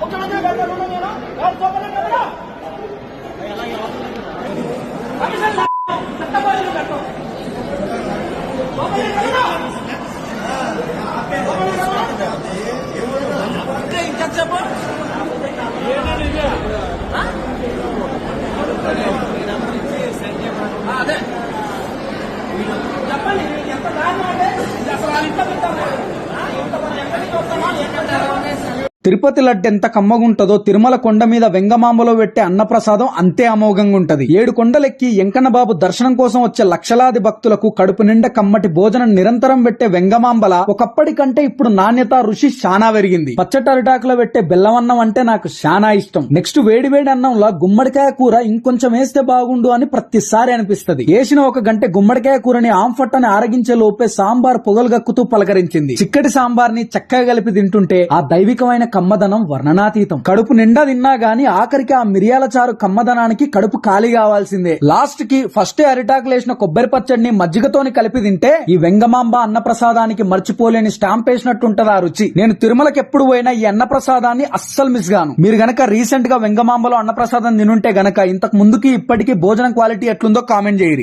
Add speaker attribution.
Speaker 1: ముఖ్యమంత్రి పెట్టాను నేను ఎవరు చూపలేదు చూపలేదు కదా? అదే. చెప్పండి ఎంత దారుణం అంటే అసలు వాళ్ళ ఇంట్లో పెట్టాం
Speaker 2: తిరుపతి లడ్డు ఎంత కమ్మగుంటదో తిరుమల కొండ మీద వెంగమాంబలో పెట్టే అన్నప్రసాదం అంతే అమోఘంగా ఉంటది ఏడు కొండలెక్కి ఎంకన్నబాబు దర్శనం కోసం వచ్చే లక్షలాది భక్తులకు కడుపు నిండా కమ్మటి భోజనం నిరంతరం పెట్టే వెంగమాంబల ఒకప్పటి కంటే ఇప్పుడు నాణ్యత రుచి శానా పెరిగింది. పచ్చటి అరిటాకులో పెట్టే బెల్లమన్నం అంటే నాకు శానా ఇష్టం. నెక్స్ట్ వేడి వేడి అన్నంలో గుమ్మడికాయ కూర ఇంకొంచెం వేస్తే బాగుండు అని ప్రతిసారి అనిపిస్తుంది. వేసిన ఒక గంట గుమ్మడికాయ కూరని ఆంఫట్టని ఆరగించే లోపే సాంబార్ పొగలు గక్కుతూ పలకరించింది. చిక్కటి సాంబార్ని చక్కగా కలిపి తింటుంటే ఆ దైవికమైన కమ్మదనం వర్ణనాతీతం. కడుపు నిండా తిన్నా గాని ఆఖరికి ఆ మిరియాల చారు కమ్మదనానికి కడుపు ఖాళీ కావాల్సిందే. లాస్ట్కి ఫస్ట్ అరిటాకులేసిన కొబ్బరి పచ్చడిని మజ్జిగతోని కలిపి తింటే ఈ వెంగమాంబ అన్న ప్రసాదానికి మర్చిపోలేని స్టాంప్ వేసినట్టుంటది ఆ రుచి. నేను తిరుమలకి ఎప్పుడు పోయినా ఈ అన్న ప్రసాదాన్ని అస్సలు మిస్ గాను. మీరు గనక రీసెంట్గా వెంగమాంబలో అన్న ప్రసాదం తినుంటే గనక ఇంతకు ముందుకి ఇప్పటికీ భోజనం క్వాలిటీ ఎట్లుందో కామెంట్ చేయరు